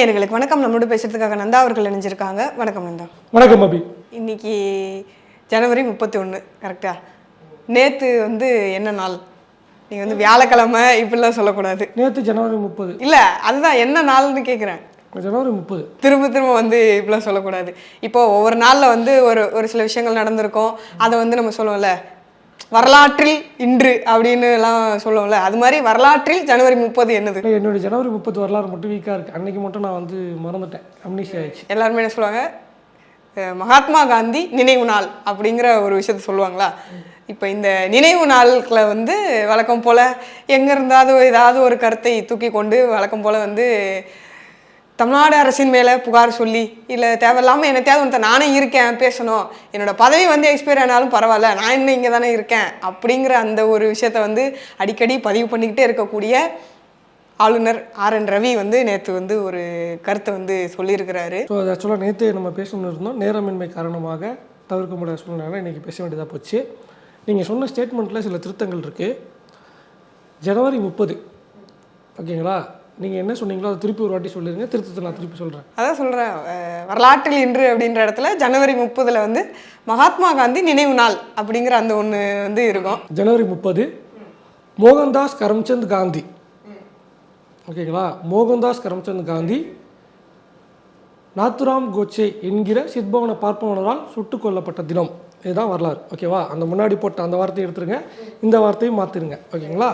நேயர்களுக்கு வணக்கம். நம்மளோட பேசுறதுக்காக நந்தா அவர்கள் இணைஞ்சிருக்காங்க. வணக்கம் நந்தா. வணக்கம் அபி. இன்னைக்கு ஜனவரி முப்பத்தி ஒன்று கரெக்டா நேத்து வந்து என்ன நாள்? நீங்க வந்து வியாழக்கிழமை இப்படிலாம் சொல்லக்கூடாது. நேற்று ஜனவரி முப்பது. இல்ல அதுதான் என்ன நாள்னு கேட்குறேன் ஜனவரி முப்பது. திரும்ப திரும்ப வந்து இப்படிலாம் சொல்லக்கூடாது. இப்போ ஒவ்வொரு நாளில் வந்து ஒரு ஒரு சில விஷயங்கள் நடந்திருக்கும். அதை வந்து நம்ம சொல்லுவோம்ல வரலாற்றில் இன்று அப்படின்னு எல்லாம் சொல்லுவோம்ல அது மாதிரி வரலாற்றில் ஜனவரி முப்பது என்னது? இல்லை, என்னுடைய ஜனவரி முப்பது வரலாறு மட்டும் வீக்காக இருக்குது அன்னைக்கு மட்டும் நான் வந்து மறந்துட்டேன். அம்னிஷி ஆயிடுச்சு. எல்லாருமே என்ன சொல்லுவாங்க? மகாத்மா காந்தி நினைவு நாள் அப்படிங்கிற ஒரு விஷயத்த சொல்லுவாங்களா? இப்போ இந்த நினைவு நாளுக்குள்ள வந்து வழக்கம் போல் எங்கே இருந்தாவது ஏதாவது ஒரு கருத்தை தூக்கி கொண்டு வழக்கம் போல் வந்து தமிழ்நாடு அரசின் மேலே புகார் சொல்லி இல்லை தேவையில்லாமல் என்னத்தையாவது ஒன்று நானே இருக்கேன் பேசணும். என்னோடய பதவி வந்து எக்ஸ்பயர் ஆனாலும் பரவாயில்ல நான் இன்னும் இங்கே தானே இருக்கேன் அப்படிங்கிற அந்த ஒரு விஷயத்த வந்து அடிக்கடி பதிவு பண்ணிக்கிட்டே இருக்கக்கூடிய ஆளுநர் ஆர் என் ரவி வந்து நேற்று வந்து ஒரு கருத்தை வந்து சொல்லியிருக்கிறாரு. ஸோ அது ஆக்சுவலாக நேற்று நம்ம பேசணும்னு இருந்தோம். நேரமின்மை காரணமாக தவிர்க்க முடியாத சூழ்நிலை இன்றைக்கி பேச வேண்டியதாக போச்சு. நீங்கள் சொன்ன ஸ்டேட்மெண்ட்டில் சில திருத்தங்கள் இருக்குது ஜனவரி முப்பது ஓகேங்களா நீங்கள் என்ன சொன்னீங்களோ அதை திருப்பி ஒரு வாட்டி சொல்லிடுங்க திருத்தத்தை நான் திருப்பி சொல்கிறேன் அதான் சொல்கிறேன் வரலாற்றில் இன்று அப்படின்ற இடத்துல ஜனவரி முப்பதில் வந்து மகாத்மா காந்தி நினைவு நாள் அப்படிங்கிற அந்த ஒன்று வந்து இருக்கும். ஜனவரி முப்பது. மோகன்தாஸ் கரம்சந்த் காந்தி. ஓகேங்களா? மோகன்தாஸ் கரம்சந்த் காந்தி நாத்துராம் கோட்சே என்கிற சித்பவன பார்ப்பவனரால் சுட்டுக் கொல்லப்பட்ட தினம். இதுதான் வரலாறு. ஓகேவா? அந்த முன்னாடி போட்ட அந்த வார்த்தையை எடுத்துருங்க. இந்த வார்த்தையும் மாற்றிருங்க ஓகேங்களா?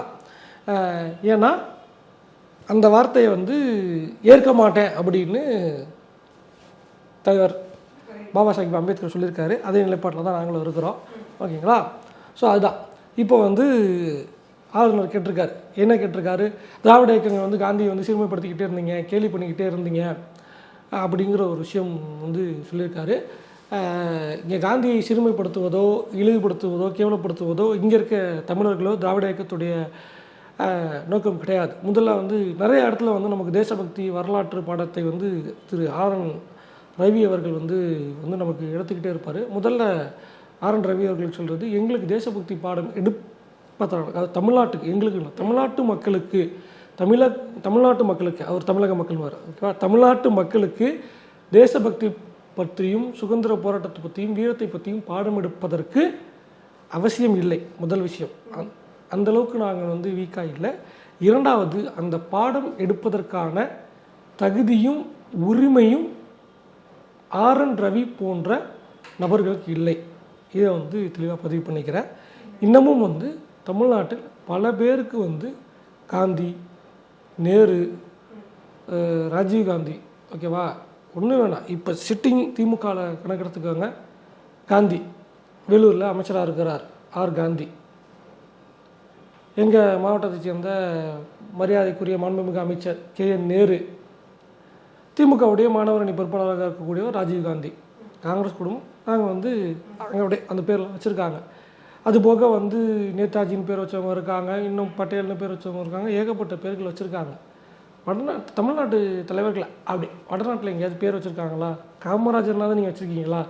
ஏன்னா அந்த வார்த்தையை வந்து ஏற்க மாட்டேன் அப்படின்னு தலைவர் பாபா சாஹிப் அம்பேத்கர் சொல்லியிருக்காரு. அதே நிலைப்பாட்டில் தான் நாங்களும் இருக்கிறோம். ஓகேங்களா? ஸோ அதுதான். இப்போ வந்து ஆளுநர் கேட்டிருக்காரு. என்ன கேட்டிருக்காரு? திராவிட இயக்கங்கள் வந்து காந்தியை வந்து சிறுமைப்படுத்திக்கிட்டே இருந்தீங்க கேலி பண்ணிக்கிட்டே இருந்தீங்க அப்படிங்கிற ஒரு விஷயம் வந்து சொல்லியிருக்காரு. இங்கே காந்தியை சிறுமைப்படுத்துவதோ இழிவுபடுத்துவதோ கேவலப்படுத்துவதோ இங்கே இருக்க தமிழர்களோ திராவிட இயக்கத்துடைய நோக்கம் கிடையாது. முதல்ல வந்து நிறைய இடத்துல வந்து நமக்கு தேசபக்தி வரலாற்று பாடத்தை வந்து திரு ஆரன் ரவி அவர்கள் வந்து வந்து நமக்கு எடுத்துக்கிட்டே இருப்பார். முதல்ல ஆரன் ரவி அவர்கள் சொல்கிறது எங்களுக்கு தேசபக்தி பாடம் எடுப்பதாக அதாவது தமிழ்நாட்டுக்கு எங்களுக்கு இல்லை தமிழ்நாட்டு மக்களுக்கு தமிழக தமிழ்நாட்டு மக்களுக்கு அவர் தமிழக மக்கள் வர ஓகேவா? தமிழ்நாட்டு மக்களுக்கு தேசபக்தி பற்றியும் சுதந்திர போராட்டத்தை பற்றியும் வீரத்தை பற்றியும் பாடம் எடுப்பதற்கு அவசியம் இல்லை முதல் விஷயம். அந்த- அளவுக்கு நாங்கள் வந்து வீக்காக இல்லை. இரண்டாவது அந்த பாடம் எடுப்பதற்கான தகுதியும் உரிமையும் ஆர் என் ரவி போன்ற நபர்களுக்கு இல்லை. இதை வந்து தெளிவாக பதிவு பண்ணிக்கிறேன். இன்னமும் வந்து தமிழ்நாட்டில் பல பேருக்கு வந்து காந்தி நேரு ராஜீவ்காந்தி ராஜீவ் காந்தி ஓகேவா ஒன்றும் வேணாம். இப்போ சிட்டிங் திமுகவில் கணக்கெடுத்துக்கோங்க. காந்தி வேலூரில் அமைச்சராக இருக்கிறார் ஆர் காந்தி. எங்கள் மாவட்டத்தைச் சேர்ந்த மரியாதைக்குரிய மாண்புமிகு அமைச்சர் கே என் நேரு திமுகவுடைய மாணவர் அணி பொறுப்பாளராக இருக்கக்கூடியவர் ராஜீவ் காந்தி. காங்கிரஸ் குடும்பம். நாங்கள் வந்து அங்கே அந்த பேரில் வச்சுருக்காங்க. அதுபோக வந்து நேதாஜின்னு பேர் வச்சவங்க இருக்காங்க. இன்னும் பட்டேல்னு பேர் வச்சவங்க இருக்காங்க. ஏகப்பட்ட பேர்கள் வச்சுருக்காங்க. வடநாட்டு தமிழ்நாட்டு தலைவர்கள் அப்படி வடநாட்டில் எங்கேயாவது பேர் வச்சுருக்காங்களா? காமராஜர்னாவது நீங்கள் வச்சுருக்கீங்களா?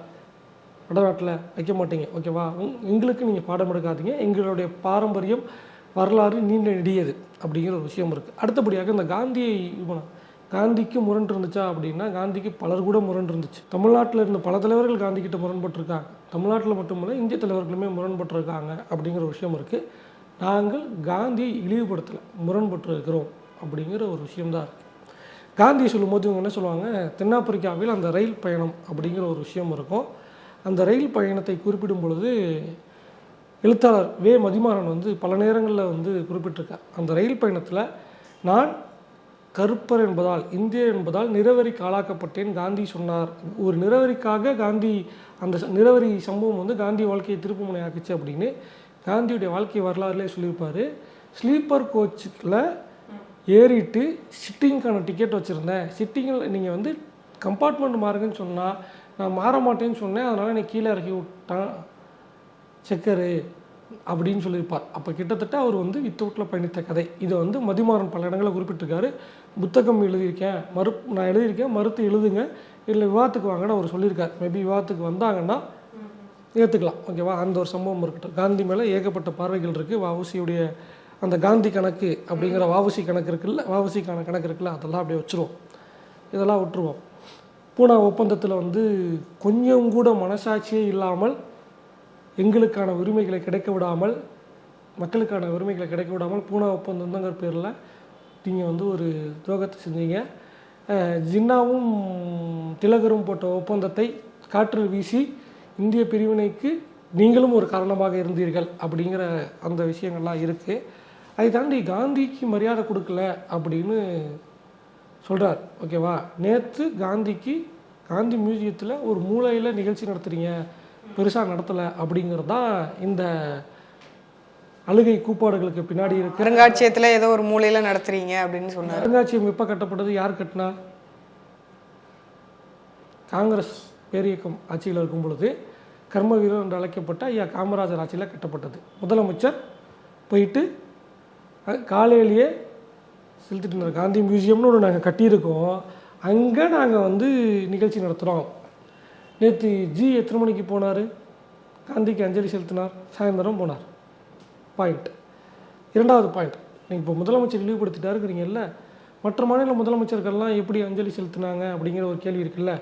வடநாட்டில் வைக்க மாட்டீங்க. ஓகேவா? எங்களுக்கு நீங்கள் பாடம் எடுக்காதீங்க. எங்களுடைய பாரம்பரியம் வரலாறு நீண்ட நெடியது அப்படிங்கிற ஒரு விஷயம் இருக்குது அடுத்தபடியாக இந்த காந்தியை காந்திக்கு முரண் இருந்துச்சா அப்படின்னா காந்திக்கு பலர் கூட முரண் இருந்துச்சு. தமிழ்நாட்டில் இருந்த பல தலைவர்கள் காந்தி கிட்ட முரண்பட்டிருக்காங்க. தமிழ்நாட்டில் மட்டுமல்ல இந்திய தலைவர்களுமே முரண்பட்டிருக்காங்க அப்படிங்கிற ஒரு விஷயம் இருக்குது நாங்கள் காந்தியை இழிவுபடுத்தலை முரண்பட்டிருக்கிறோம் அப்படிங்கிற ஒரு விஷயம்தான் இருக்குது காந்தியை சொல்லும்போது இவங்க என்ன சொல்லுவாங்க தென்னாப்பிரிக்காவில் அந்த ரயில் பயணம் அப்படிங்கிற ஒரு விஷயம் இருக்கும். அந்த ரயில் பயணத்தை குறிப்பிடும் பொழுது எழுத்தாளர் வே. மதிமாறன் வந்து பல நேரங்களில் வந்து குறிப்பிட்டிருக்கார். அந்த ரயில் பயணத்தில் நான் கருப்பர் என்பதால் இந்தியர் என்பதால் நிறவரிக்கு ஆளாக்கப்பட்டேன் காந்தி சொன்னார். ஒரு நிறவரிக்காக காந்தி அந்த ச- நிறவரி சம்பவம் வந்து காந்தி வாழ்க்கையை திருப்புமுனை ஆக்குச்சு அப்படின்னு காந்தியுடைய வாழ்க்கை வரலாறுலேயே சொல்லியிருப்பார். ஸ்லீப்பர் கோச்சில் ஏறிட்டு சிட்டிங்க்கான டிக்கெட் வச்சுருந்தேன். சிட்டிங்கில் நீங்கள் வந்து கம்பார்ட்மெண்ட் மாறுங்கன்னு சொன்னால் நான் மாற மாட்டேன்னு சொன்னேன். அதனால் என்னை கீழே இறக்கி விட்டான். செக்கரு அப்படின்னு சொல்லியிருப்பார். அப்போ கிட்டத்தட்ட அவர் வந்து வித்தவுட்டில் பயணித்த கதை. இதை வந்து மதிமாறன் பல இடங்களில் குறிப்பிட்டிருக்காரு. புத்தகம் எழுதியிருக்கேன். மறு நான் எழுதியிருக்கேன். மறுத்து எழுதுங்க. இல்லை விவாதத்துக்கு வாங்கன்னு அவர் சொல்லியிருக்கார். மேபி விவாதத்துக்கு வந்தாங்கன்னா ஏற்றுக்கலாம் ஓகேவா அந்த ஒரு சம்பவம் இருக்கட்டும். காந்தி மேலே ஏகப்பட்ட பார்வைகள் இருக்குது வவுசியுடைய அந்த காந்தி கணக்கு அப்படிங்கிற வாவுசி கணக்கு இருக்குல்ல? வாவுசிக்கான கணக்கு இருக்குல்ல? அதெல்லாம் அப்படியே வச்சுருவோம். இதெல்லாம் விட்டுருவோம். பூனா ஒப்பந்தத்தில் வந்து கொஞ்சம் கூட மனசாட்சியே இல்லாமல் எங்களுக்கான உரிமைகளை கிடைக்க விடாமல் மக்களுக்கான உரிமைகளை கிடைக்க விடாமல் பூனா ஒப்பந்தங்கிற பேரில் நீங்கள் வந்து ஒரு துரோகத்தை செஞ்சீங்க. ஜின்னாவும் திலகரும் போட்ட ஒப்பந்தத்தை காற்றில் வீசி இந்திய பிரிவினைக்கு நீங்களும் ஒரு காரணமாக இருந்தீர்கள் அப்படிங்கிற அந்த விஷயங்கள்லாம் இருக்குது அதை தாண்டி காந்திக்கு மரியாதை கொடுக்கல அப்படின்னு சொல்கிறார் ஓகேவா? நேற்று காந்திக்கு காந்தி மியூசியத்தில் ஒரு மூலையில் நிகழ்ச்சி நடத்துகிறீங்க பெருசாக நடத்தலை அப்படிங்கிறது தான் இந்த அழுகை கூப்பாடுகளுக்கு பின்னாடி இருக்கு. அருங்காட்சியத்துல ஏதோ ஒரு மூலையில நடத்துறீங்க அப்படின்னு சொன்னார். அருங்காட்சியகம் எப்போ கட்டப்பட்டது? யார் கட்டினா? காங்கிரஸ் பேரியக்கம் ஆட்சியில் இருக்கும் பொழுது கர்ம வீரர் என்று அழைக்கப்பட்ட ஐயா காமராஜர் ஆட்சியில் கட்டப்பட்டது. முதலமைச்சர் போயிட்டு காலையிலேயே செலுத்திட்டு காந்தி மியூசியம்னு ஒன்று நாங்கள் கட்டியிருக்கோம். அங்கே நாங்கள் வந்து நிகழ்ச்சி நடத்துகிறோம் நேற்று ஜி எத்தனை மணிக்கு போனார்? காந்திக்கு அஞ்சலி செலுத்தினார். சாயந்தரம் போனார். பாயிண்ட் இரண்டாவது பாயிண்ட் நீங்கள் இப்போ முதலமைச்சர் இழிவுபடுத்திட்டாருங்கிறீங்கல்ல? மற்ற மாநில முதலமைச்சர்கள்லாம் எப்படி அஞ்சலி செலுத்தினாங்க அப்படிங்கிற ஒரு கேள்வி இருக்குல்ல?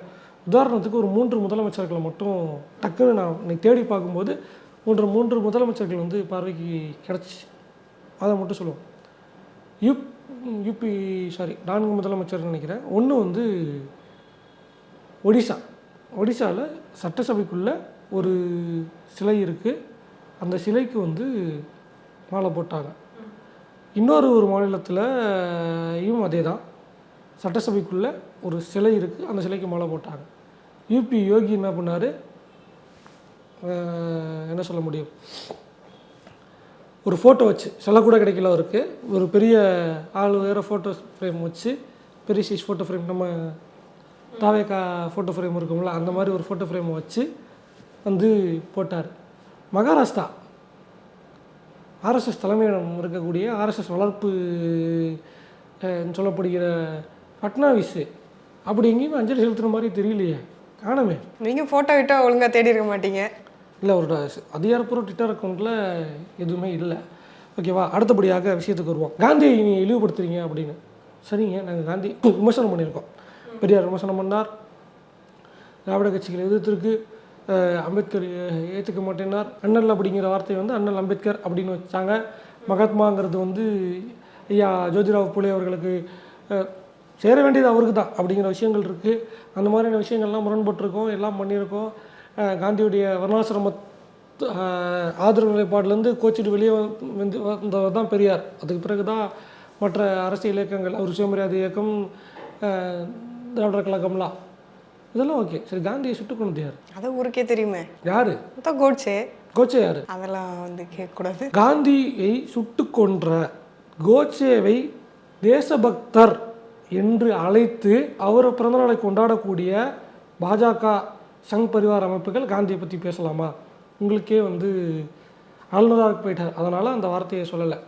உதாரணத்துக்கு ஒரு மூன்று முதலமைச்சர்களை மட்டும் டக்குன்னு நான் இன்னைக்கு தேடி பார்க்கும்போது மூன்று மூன்று முதலமைச்சர்கள் வந்து பார்வைக்கு கிடச்சி. அதை மட்டும் சொல்லுவோம். யூப் யூபி சாரி நான்கு முதலமைச்சர் நினைக்கிறேன். ஒன்று வந்து ஒடிசா. ஒடிசாவில் சட்டசபைக்குள்ளே ஒரு சிலை இருக்குது அந்த சிலைக்கு வந்து மாலை போட்டாங்க. இன்னொரு ஒரு மாநிலத்திலையும் அதே தான் சட்டசபைக்குள்ளே ஒரு சிலை இருக்குது அந்த சிலைக்கு மாலை போட்டாங்க. யூபி யோகி என்ன பண்ணார்? என்ன சொல்ல முடியும்? ஒரு ஃபோட்டோ வச்சு சில கூட கிடைக்கல அவருக்கு. ஒரு பெரிய ஆள் வேறு ஃபோட்டோ ஃப்ரேம் வச்சு பெரிய சைஸ் ஃபோட்டோ ஃப்ரேம் நம்ம தாவேக்கா ஃபோட்டோ ஃப்ரேம் இருக்கும்ல அந்த மாதிரி ஒரு ஃபோட்டோ ஃப்ரேம் வச்சு வந்து போட்டார். மகாராஷ்டிரா ஆர்எஸ்எஸ் தலைமையிடம் இருக்கக்கூடிய ஆர்எஸ்எஸ் வளர்ப்பு சொல்லப்படுகிற பட்னாவிஸ் அப்படி எங்கேயும் அஞ்சலி செலுத்துகிற மாதிரி தெரியலையே. காணமே. நீங்க போட்டோ விட்டா ஒழுங்கா தேடி இருக்க மாட்டீங்க. இல்லை அவரோட அதிகாரப்பூர்வ ட்விட்டர் அக்கௌண்ட்டில் எதுவுமே இல்லை. ஓகேவா அடுத்தபடியாக விஷயத்துக்கு வருவோம். காந்தியை நீ இழிவுபடுத்துறீங்க அப்படின்னு. சரிங்க நாங்கள் காந்தி விமர்சனம் பண்ணியிருக்கோம். பெரியார் விமர்சனம் பண்ணார். திராவிட கட்சிகள் எதிர்த்திருக்கு. அம்பேத்கர் ஏற்றுக்க மாட்டேனார் அண்ணல் அப்படிங்கிற வார்த்தை வந்து அண்ணல் அம்பேத்கர் அப்படின்னு வச்சாங்க. மகாத்மாங்கிறது வந்து ஐயா ஜோதிராவ் புலே அவர்களுக்கு சேர வேண்டியது அவருக்கு தான் அப்படிங்கிற விஷயங்கள் இருக்குது அந்த மாதிரியான விஷயங்கள்லாம் முரண்பட்டிருக்கோம் எல்லாம் பண்ணியிருக்கோம். காந்தியுடைய வர்ணாசிரம ஆதரவு நிலைப்பாடுலேருந்து கோச்சிட்டு வெளியே வந்து வந்தவர் தான் பெரியார். அதுக்கு பிறகு தான் மற்ற அரசியல் இயக்கங்கள் அவர் சுயமரியாதை இயக்கம் திராவிடர் கழகம்லாம் இதெல்லாம் ஓகே சரி காந்தியை சுட்டு கொண்டது யார்? அது ஊருக்கே தெரியுமே. யாரு? மொத்தம் கோட்ஸே. கோச்சே யாரு? அதெல்லாம் வந்து கேட்கக்கூடாது. காந்தியை சுட்டு கொன்ற கோட்சேவை தேசபக்தர் என்று அழைத்து அவர் பிறந்தநாளை கொண்டாடக்கூடிய பாஜக சங் பரிவார் அமைப்புகள் காந்தியை பற்றி பேசலாமா? உங்களுக்கே வந்து ஆளுநராக போயிட்டார். அதனால் அந்த வார்த்தையை சொல்லலை.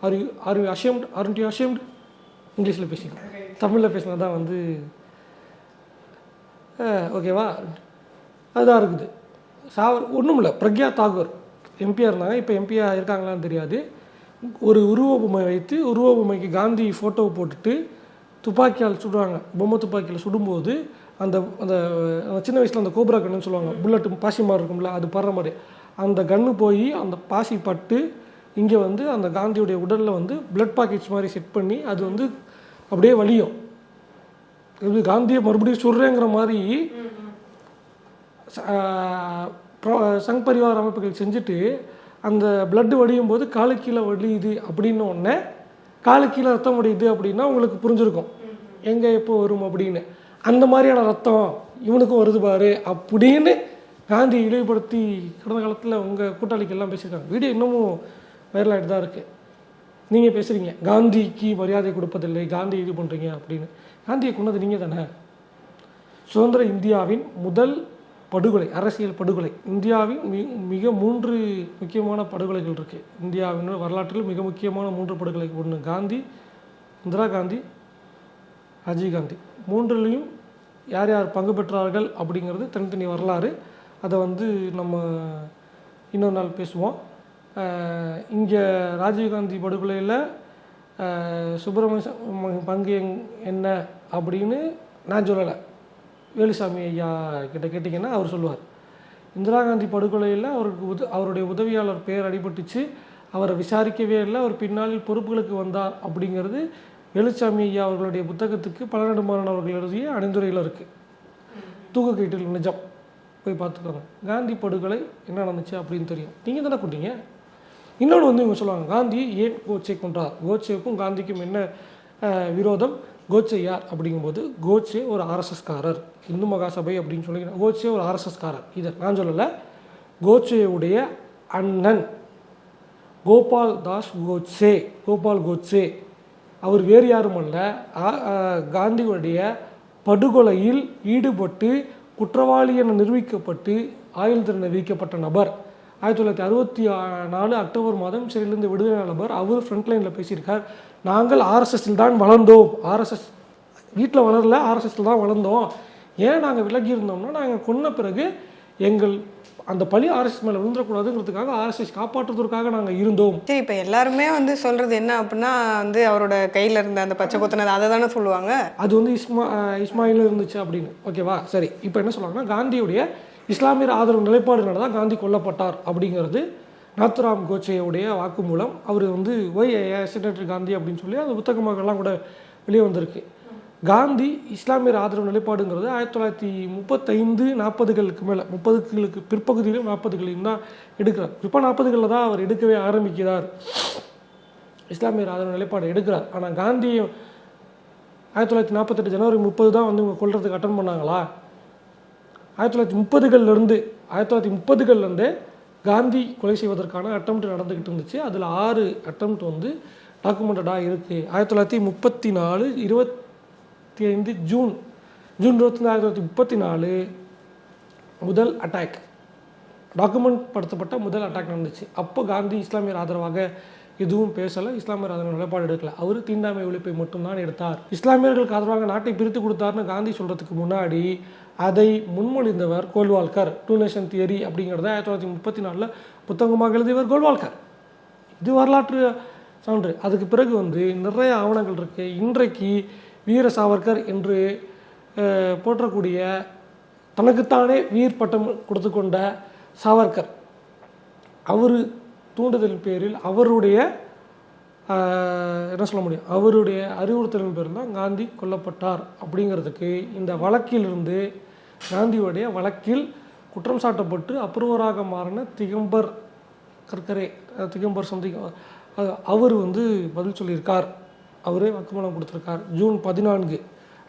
Are you are you ashamed are you ashamed இங்கிலீஷில் பேசிக்கலாம் தமிழில் பேசினா தான் வந்து ஓகேவா? அதுதான் இருக்குது. சாவர் ஒன்றும் இல்லை பிரக்யா தாகூர் எம்பியாக இருந்தாங்க. இப்போ எம்பியாக இருக்காங்களான்னு தெரியாது. ஒரு உருவ பொம்மை வைத்து உருவ பொம்மைக்கு காந்தி ஃபோட்டோவை போட்டுட்டு துப்பாக்கியால் சுடுவாங்க பொம்மை துப்பாக்கியில் சுடும்போது அந்த அந்த அந்த சின்ன வயசில் அந்த கோப்ரா கன்னுன்னு சொல்லுவாங்க. புல்லட்டு பாசி மாதிரி இருக்கும்ல அது படுற மாதிரி. அந்த கன்று போய் அந்த பாசி பட்டு இங்கே வந்து அந்த காந்தியுடைய உடலில் வந்து பிளட் பாக்கெட்ஸ் மாதிரி செட் பண்ணி அது வந்து அப்படியே வலியும் இது காந்தியை மறுபடியும் சுடுறேங்கிற மாதிரி சங் பரிவார அமைப்புகள் செஞ்சுட்டு அந்த பிளட்டு வடியும் போது காலு கீழே வடியுது அப்படின்னு உடனே காலு கீழே ரத்தம் வடியுது அப்படின்னா உங்களுக்கு புரிஞ்சிருக்கும். எங்கே எப்போ வரும் அப்படின்னு. அந்த மாதிரியான ரத்தம் இவனுக்கும் வருது பாரு அப்படின்னு காந்தி இழிவுபடுத்தி கடந்த காலத்தில் உங்கள் கூட்டாளிக்கு எல்லாம் பேசியிருக்காங்க. வீடியோ இன்னமும் வைரல் ஆகிட்டு தான் இருக்குது நீங்கள் பேசுகிறீங்க காந்திக்கு மரியாதை கொடுப்பதில்லை காந்தி இது பண்ணுறீங்க அப்படின்னு. காந்தியை கொண்டது நீங்கள் தானே? சுதந்திர இந்தியாவின் முதல் படுகொலை அரசியல் படுகொலை. இந்தியாவின் மி மிக மூன்று முக்கியமான படுகொலைகள் இருக்குது இந்தியாவின் வரலாற்றில் மிக முக்கியமான மூன்று படுகொலை. ஒன்று காந்தி இந்திரா காந்தி ராஜீவ் காந்தி. மூன்றுலேயும் யார் யார் பங்கு பெற்றார்கள் அப்படிங்கிறது தனித்தனி வரலாறு. அதை வந்து நம்ம இன்னொரு நாள் பேசுவோம். இங்கே ராஜீவ்காந்தி படுகொலையில் சுப்பிரமணிய பங்கு எங் என்ன அப்படின்னு நான் சொல்லலை. வேலுசாமி ஐயா கிட்ட கேட்டிங்கன்னா அவர் சொல்லுவார். இந்திரா காந்தி படுகொலையில் அவருக்கு உத அவருடைய உதவியாளர் பேர் அடிபட்டுச்சு. அவரை விசாரிக்கவே இல்லை. அவர் பின்னாளில் பொறுப்புகளுக்கு வந்தார் அப்படிங்கிறது வேலுசாமி ஐயா அவர்களுடைய புத்தகத்துக்கு பழநெடுமாறன் அவர்கள் எழுதிய அணிந்துரையில் இருக்குது தூக்கக்கயிற்றில் நிஜம். போய் பார்த்துக்கோங்க. காந்தி படுகொலை என்ன நடந்துச்சு அப்படின்னு தெரியும். நீங்கள் தானே கொண்டீங்க? இன்னொன்று வந்து இவங்க சொல்லுவாங்க காந்தி ஏன் கோட்சே கொன்றார்? கோட்சேவுக்கும் காந்திக்கும் என்ன விரோதம்? கோட்சே யார்? அப்படிங்கும்போது கோட்சே ஒரு ஆர்எஸ்எஸ்காரர் இந்து மகாசபை அப்படின்னு சொல்லி கோட்சே ஒரு ஆர்எஸ்எஸ்காரர் இதை நான் சொல்லலை. கோட்சேவுடைய அண்ணன் கோபால் தாஸ் கோட்சே கோபால் கோட்சே. அவர் வேறு யாரும் அல்ல. காந்தியுடைய படுகொலையில் ஈடுபட்டு குற்றவாளி என நிரூபிக்கப்பட்டு ஆயுள் தண்டனை விதிக்கப்பட்ட நபர். ஆயிரத்தி தொள்ளாயிரத்தி அறுபத்தி நாலு அக்டோபர் மாதம் சிறையிலிருந்து விடுதலை நபர் அவர் ஃப்ரண்ட் லைனில் பேசியிருக்கார். நாங்கள் ஆர்எஸ்எஸ்ஸில் தான் வளர்ந்தோம். ஆர்எஸ்எஸ் வீட்டில் வளரல ஆர்எஸ்எஸ்ல தான் வளர்ந்தோம். ஏன் நாங்கள் விலகி இருந்தோம்னா நாங்கள் கொன்ன பிறகு எங்கள் அந்த பழி ஆர்எஸ்எஸ் மேலே விழுந்துடக்கூடாதுங்கிறதுக்காக ஆர்எஸ்எஸ் காப்பாற்றுவதற்காக நாங்கள் இருந்தோம். சரி இப்போ எல்லாருமே வந்து சொல்றது என்ன அப்படின்னா வந்து அவரோட கையில இருந்த அந்த பச்சை கொத்தினது அதை தானே சொல்லுவாங்க? அது வந்து இஸ்மா அஹ் இஸ்மாயில் இருந்துச்சு அப்படின்னு ஓகேவா? சரி இப்போ என்ன சொல்றாங்கன்னா காந்தியுடைய இஸ்லாமியர் ஆதரவு நிலைப்பாடுனால தான் காந்தி கொல்லப்பட்டார் அப்படிங்கிறது நாத்துராம் வாக்கு மூலம் அவர் வந்து ஒய் செனட்டர் காந்தி அப்படின்னு சொல்லி அந்த புத்தகமாகலாம் கூட வெளியே வந்திருக்கு. காந்தி இஸ்லாமியர் ஆதரவு நிலைப்பாடுங்கிறது ஆயிரத்தி தொள்ளாயிரத்தி முப்பத்தைந்து நாற்பதுகளுக்கு மேலே முப்பதுகளுக்கு பிற்பகுதியிலும் நாற்பதுகளையும் தான் எடுக்கிறார். இப்போ நாற்பதுகளில் தான் அவர் எடுக்கவே ஆரம்பிக்கிறார். இஸ்லாமியர் ஆதரவு நிலைப்பாடு எடுக்கிறார். ஆனால் காந்தியும் ஆயிரத்தி தொள்ளாயிரத்தி நாற்பத்தெட்டு ஜனவரி முப்பது தான் வந்து இவங்க கொள்றதுக்கு அட்டன் பண்ணாங்களா? ஆயிரத்தி தொள்ளாயிரத்தி முப்பதுகள்லேருந்து ஆயிரத்தி தொள்ளாயிரத்தி முப்பதுகள்லேருந்தே காந்தி கொலை செய்வதற்கான அட்டம்ப்ட் நடந்துக்கிட்டு இருந்துச்சு. அதில் ஆறு அட்டம்ப்ட் வந்து டாக்குமெண்டடாக இருக்குது ஆயிரத்தி தொள்ளாயிரத்தி முப்பத்தி நாலு இருபத்தி ஐந்து ஜூன் ஜூன் இருபத்தி ஆயிரத்தி தொள்ளாயிரத்தி முப்பத்தி நாலு முதல் அட்டாக் டாக்குமெண்ட் படுத்தப்பட்ட முதல் அட்டாக் நடந்துச்சு. அப்போ காந்தி இஸ்லாமியர் ஆதரவாக எதுவும் பேசலை. இஸ்லாமியர் அதன் நிலைப்பாடு எடுக்கல. அவர் தீண்டாமை ஒழிப்பை மட்டும்தான் எடுத்தார். இஸ்லாமியர்களுக்கு ஆதரவாக நாட்டை பிரித்து கொடுத்தாருன்னு காந்தி சொல்கிறதுக்கு முன்னாடி அதை முன்மொழிந்தவர் கோல்வால்கர். டூ நேஷன் தியரி அப்படிங்கிறத ஆயிரத்தி தொள்ளாயிரத்தி முப்பத்தி நாலில் புத்தகமாக எழுதியவர் கோல்வால்கர். இது வரலாற்று சான்று அதுக்கு பிறகு வந்து நிறைய ஆவணங்கள் இருக்குது இன்றைக்கு வீர சாவர்கர் என்று போற்றக்கூடிய தனக்குத்தானே வீர் பட்டம் கொடுத்து கொண்ட சாவர்கர். அவர் தூண்டுதல் பேரில் அவருடைய என்ன சொல்ல முடியும்? அவருடைய அறிவுறுத்தலின் பேரில் தான் காந்தி கொல்லப்பட்டார் அப்படிங்கிறதுக்கு இந்த வழக்கிலிருந்து காந்தியுடைய வழக்கில் குற்றம் சாட்டப்பட்டு அப்ரூவராக மாறின திகம்பர் கற்கரே திகம்பர் சம்திங் அவர் வந்து பதில் சொல்லியிருக்கார். அவரே வாக்குமூலம் கொடுத்துருக்கார். ஜூன் பதினான்கு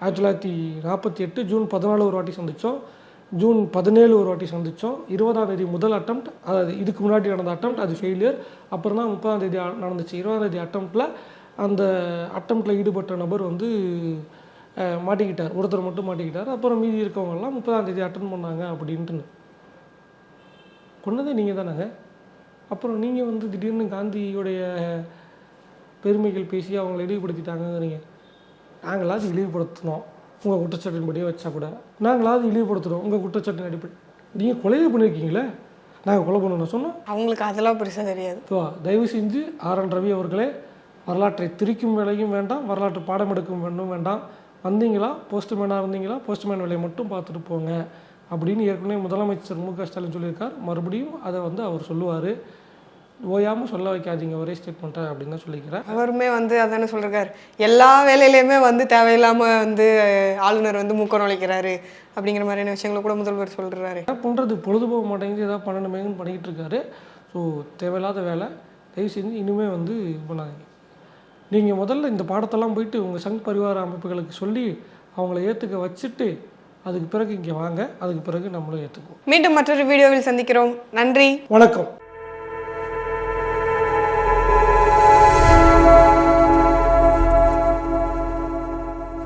ஆயிரத்தி தொள்ளாயிரத்தி நாற்பத்தி எட்டு ஜூன் பதினாலு ஒரு வாட்டி சந்தித்தோம். ஜூன் பதினேழு ஒரு வாட்டி சந்தித்தோம் இருபதாம் தேதி முதல் அட்டம்ப்ட் அதாவது இதுக்கு முன்னாடி நடந்த அட்டம்ப்ட் அது ஃபெயிலியர் அப்புறம் தான் முப்பதாம் தேதி நடந்துச்சு. இருபதாம் தேதி அட்டம்ப்டில் அந்த அட்டம்ப்டில் ஈடுபட்ட நபர் வந்து மாட்டிக்கிட்டார். ஒருத்தர் மட்டும் மாட்டிக்கிட்டார். அப்புறம் மீதி இருக்கவங்கெல்லாம் முப்பதாம் தேதி அட்டன் பண்ணாங்க அப்படின்ட்டு கொண்டதே நீங்கள் தானேங்க. அப்புறம் நீங்கள் வந்து திடீர்னு காந்தியுடைய பெருமைகள் பேசி அவங்கள இழிவுபடுத்திட்டாங்கங்கிறீங்க. நாங்களாவது இழிவுபடுத்தினோம் உங்கள் குற்றச்சாட்டின்படியே வச்சா கூட நாங்களாவது இழிவுபடுத்துகிறோம் உங்கள் குற்றச்சாட்டின் அடிப்படை நீங்கள் கொலையே பண்ணியிருக்கீங்களே நாங்கள் கொலை பண்ணணும் சொன்னோம் அவங்களுக்கு அதெல்லாம் பெருசா தெரியாது. ஸோ தயவு செஞ்சு ஆர் என் ரவி அவர்களே வரலாற்றை திரிக்கும் வேலையும் வேண்டாம் வரலாற்று பாடம் எடுக்கும் வேண்டும் வேண்டாம். வந்தீங்களா? போஸ்ட்மேனாக இருந்தீங்களா? போஸ்ட்மேன் வேலையை மட்டும் பார்த்துட்டு போங்க. அப்படின்னு ஏற்கனவே முதலமைச்சர் மு க ஸ்டாலின் சொல்லியிருக்கார். மறுபடியும் அதை வந்து அவர் சொல்லுவார். ஓயாமல் சொல்ல வைக்காதீங்க ஒரே ஸ்டேட்மெண்ட்டை அப்படின்னு தான் சொல்லிக்கிறேன். அவருமே வந்து அதானே சொல்றாரு எல்லா வேலையிலையுமே வந்து தேவையில்லாம வந்து ஆளுநர் வந்து மூக்க நுழைக்கிறாரு அப்படிங்கிற மாதிரியான விஷயங்களை கூட முதல்வர் என்ன பண்ணுறது பொழுது போக மாட்டேங்குது ஏதாவது பண்ணணுமேன்னு பண்ணிக்கிட்டு இருக்காரு. ஸோ தேவையில்லாத வேலை. தயவு செஞ்சு இனிமே வந்து பண்ணாதீங்க நீங்கள் முதல்ல இந்த பாடத்தெல்லாம் போயிட்டு உங்கள் சங் பரிவார அமைப்புகளுக்கு சொல்லி அவங்கள ஏற்றுக்க வச்சுட்டு அதுக்கு பிறகு இங்கே வாங்க. அதுக்கு பிறகு நம்மளும் ஏற்றுக்குவோம் மீண்டும் மற்றொரு வீடியோவில் சந்திக்கிறோம். நன்றி. வணக்கம்.